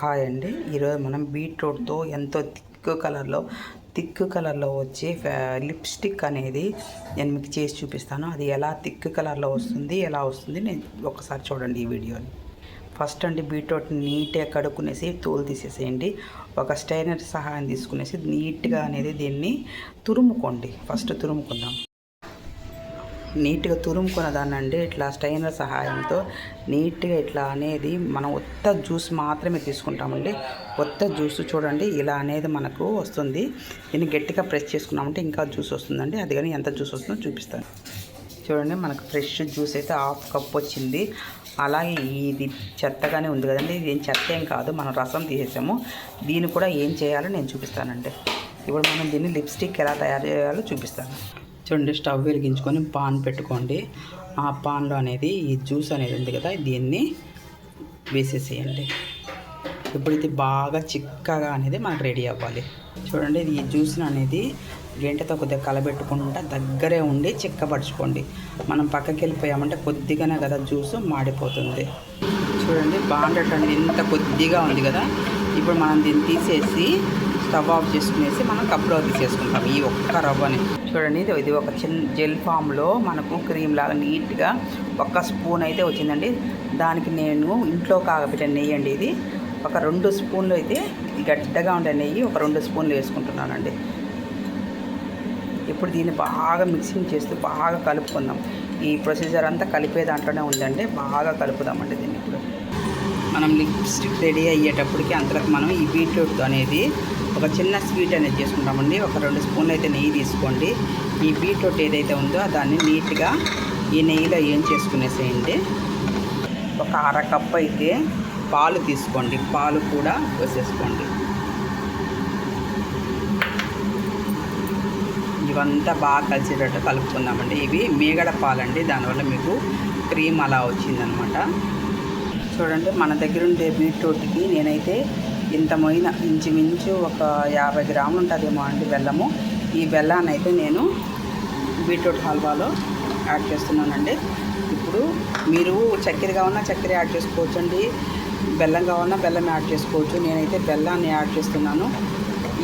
Hi అండి. ఈరోజు మనం బీట్రూట్తో ఎంతో థిక్ కలర్లో థిక్ కలర్లో వచ్చే ఫ్యా- లిప్స్టిక్ అనేది నేను మీకు చేసి చూపిస్తాను. అది ఎలా థిక్ కలర్లో వస్తుంది ఎలా వస్తుంది నేను ఒకసారి చూడండి ఈ వీడియోని. ఫస్ట్ అండి బీట్రూట్ నీట్గా కడుక్కునేసి తోలు తీసేసేయండి. ఒక స్టైనర్ సహాయం తీసుకునేసి నీట్గా అనేది దీన్ని తురుముకోండి. ఫస్ట్ తురుముకుందాం. నీట్గా తురుముకున్న దాన్నండి ఇట్లా స్టైనర్ సహాయంతో నీట్గా ఇట్లా అనేది మనం ఒత్త జ్యూస్ మాత్రమే తీసుకుంటామండి. కొత్త జ్యూస్ చూడండి ఇలా అనేది మనకు వస్తుంది. దీన్ని గట్టిగా ప్రెస్ చేసుకున్నామంటే ఇంకా జ్యూస్ వస్తుందండి. అది కానీ ఎంత జ్యూస్ వస్తుందో చూపిస్తాను. చూడండి మనకు ఫ్రెష్ జ్యూస్ అయితే హాఫ్ కప్ వచ్చింది. అలాగే ఇది చెత్తగానే ఉంది కదండి. ఇది ఏం చెత్త ఏం కాదు. మనం రసం తీసేసాము. దీన్ని కూడా ఏం చేయాలో నేను చూపిస్తానండి. ఇప్పుడు మనం దీన్ని లిప్స్టిక్ ఎలా తయారు చేయాలో చూపిస్తాను. చూడండి స్టవ్ వెలిగించుకొని పాన్ పెట్టుకోండి. ఆ పాన్లో అనేది ఈ జ్యూస్ అనేది ఉంది కదా దీన్ని వేసేసేయండి. ఇప్పుడు ఇది బాగా చిక్కగా అనేది మనకు రెడీ అవ్వాలి. చూడండి ఇది ఈ జ్యూస్ని అనేది గంటతో కొద్దిగా కలబెట్టుకుంటా దగ్గరే ఉండి చిక్కపరచుకోండి. మనం పక్కకి వెళ్ళిపోయామంటే కొద్దిగానే కదా జ్యూస్ మాడిపోతుంది. చూడండి బాగుండటం అనేది ఇంత కొద్దిగా ఉంది కదా. ఇప్పుడు మనం దీన్ని తీసేసి స్టవ్ ఆఫ్ చేసుకునేసి మనం కప్లో తీసేసుకుంటాం ఈ ఒక్క రవ్వని. చూడండి ఇది ఒక చిన్న జెల్ ఫామ్లో మనకు క్రీమ్ లాగా నీట్గా ఒక స్పూన్ అయితే వచ్చిందండి. దానికి నేను ఇంట్లో కాగబెట్టిన నెయ్యి అండి ఇది. ఒక రెండు స్పూన్లు అయితే గడ్డగా ఉండే నెయ్యి ఒక రెండు స్పూన్లు వేసుకుంటున్నానండి. ఇప్పుడు దీన్ని బాగా మిక్సింగ్ చేస్తూ బాగా కలుపుకుందాం. ఈ ప్రొసీజర్ అంతా కలిపే దాంట్లోనే ఉందండి. బాగా కలుపుదామండి దీన్ని ఇప్పుడు. మనం లిప్స్టిక్ రెడీ అయ్యేటప్పటికి అంతలోకి మనం ఈ బీట్రూట్ అనేది ఒక చిన్న స్వీట్ అనేది చేసుకుంటామండి. ఒక రెండు స్పూన్లు అయితే నెయ్యి తీసుకోండి. ఈ బీట్రూట్ ఏదైతే ఉందో దాన్ని నీట్గా ఈ నెయ్యిలో ఏం చేసుకునేసేయండి. ఒక అర కప్ అయితే పాలు తీసుకోండి. పాలు కూడా పోసేసుకోండి. ఇవంతా బాగా కలిసేటట్టు కలుపుకుందామండి. ఇవి మేగడ పాలండి. దానివల్ల మీకు క్రీమ్ అలా వచ్చిందనమాట. చూడండి మన దగ్గర ఉండే బీట్రూట్కి నేనైతే ఇంత మొయిన ఇంచుమించు ఒక యాభై గ్రాములు ఉంటుందేమో అండి బెల్లము. ఈ బెల్లాన్ని అయితే నేను బీట్రూట్ హల్వాలో యాడ్ చేస్తున్నానండి. ఇప్పుడు మీరు చక్కెర కావాలన్నా చక్కెర యాడ్ చేసుకోవచ్చు అండి బెల్లం కావాలన్నా బెల్లం యాడ్ చేసుకోవచ్చు. నేనైతే బెల్లాన్ని యాడ్ చేస్తున్నాను.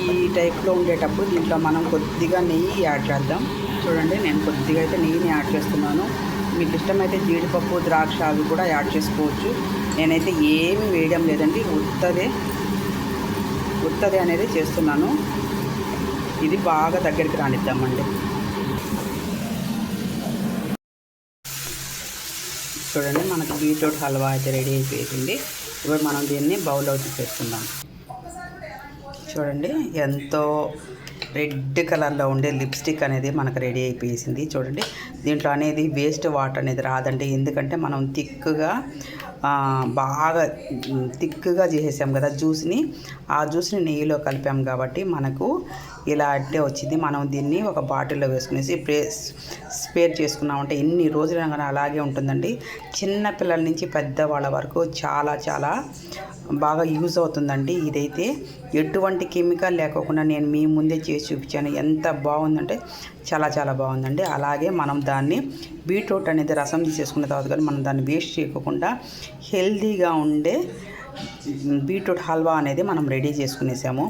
ఈ టైప్లో ఉండేటప్పుడు దీంట్లో మనం కొద్దిగా నెయ్యి యాడ్ చేద్దాం. చూడండి నేను కొద్దిగా అయితే నెయ్యిని యాడ్ చేస్తున్నాను. మీకు ఇష్టమైతే జీడిపప్పు ద్రాక్ష అవి కూడా యాడ్ చేసుకోవచ్చు. నేనైతే ఏమి వేయడం లేదండి. ఉత్తదే ఉత్తదే అనేది చేస్తున్నాను. ఇది బాగా దగ్గరికి రానిద్దామండి. చూడండి మనకు బీట్రూట్ హల్వా అయితే రెడీ అయిపోయింది. ఇప్పుడు మనం దీన్ని బౌల్లో తీసుకుందాం చూడండి ఎంతో రెడ్ కలర్లో ఉండే లిప్స్టిక్ అనేది మనకు రెడీ అయిపోయేసింది. చూడండి దీంట్లో అనేది వేస్ట్ వాటర్ అనేది రాదండి. ఎందుకంటే మనం థిక్గా బాగా థిక్గా చేసేసాం కదా జ్యూస్ని. ఆ జ్యూస్ని నెయ్యిలో కలిపాం కాబట్టి మనకు ఇలా అట్టే వచ్చింది. మనం దీన్ని ఒక బాటిల్లో వేసుకునేసి ప్రే స్పేర్ చేసుకున్నామంటే ఎన్ని రోజులు కానీ అలాగే ఉంటుందండి. చిన్న పిల్లల నుంచి పెద్దవాళ్ళ వరకు చాలా చాలా బాగా యూజ్ అవుతుందండి ఇదైతే. ఎటువంటి కెమికల్ లేకోకుండా నేను మీ ముందే చేసి చూపించాను. ఎంత బాగుందంటే చాలా చాలా బాగుందండి. అలాగే మనం దాన్ని బీట్రూట్ అనేది రసం తీసేసుకున్న తర్వాత కానీ మనం దాన్ని వేస్ట్ చేయకుండా హెల్దీగా ఉండే బీట్రూట్ హల్వా అనేది మనం రెడీ చేసుకునేసాము.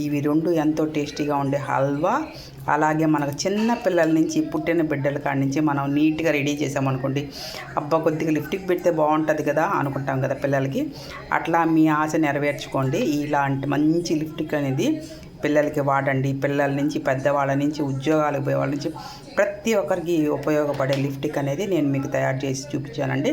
ఇవి రెండు ఎంతో టేస్టీగా ఉండే హల్వా అలాగే మనకు చిన్న పిల్లల నుంచి పుట్టిన బిడ్డల కాడి నుంచి మనం నీట్గా రెడీ చేసామనుకోండి అబ్బా కొద్దిగా లిఫ్ట్కి పెడితే బాగుంటుంది కదా అనుకుంటాం కదా పిల్లలకి. అట్లా మీ ఆశ నెరవేర్చుకోండి. ఇలాంటి మంచి లిఫ్టిక్ అనేది పిల్లలకి వాడండి. పిల్లల నుంచి పెద్దవాళ్ళ నుంచి ఉద్యోగాలకు పోయే వాళ్ళ నుంచి ప్రతి ఒక్కరికి ఉపయోగపడే లిఫ్టిక్ అనేది నేను మీకు తయారు చేసి చూపించానండి.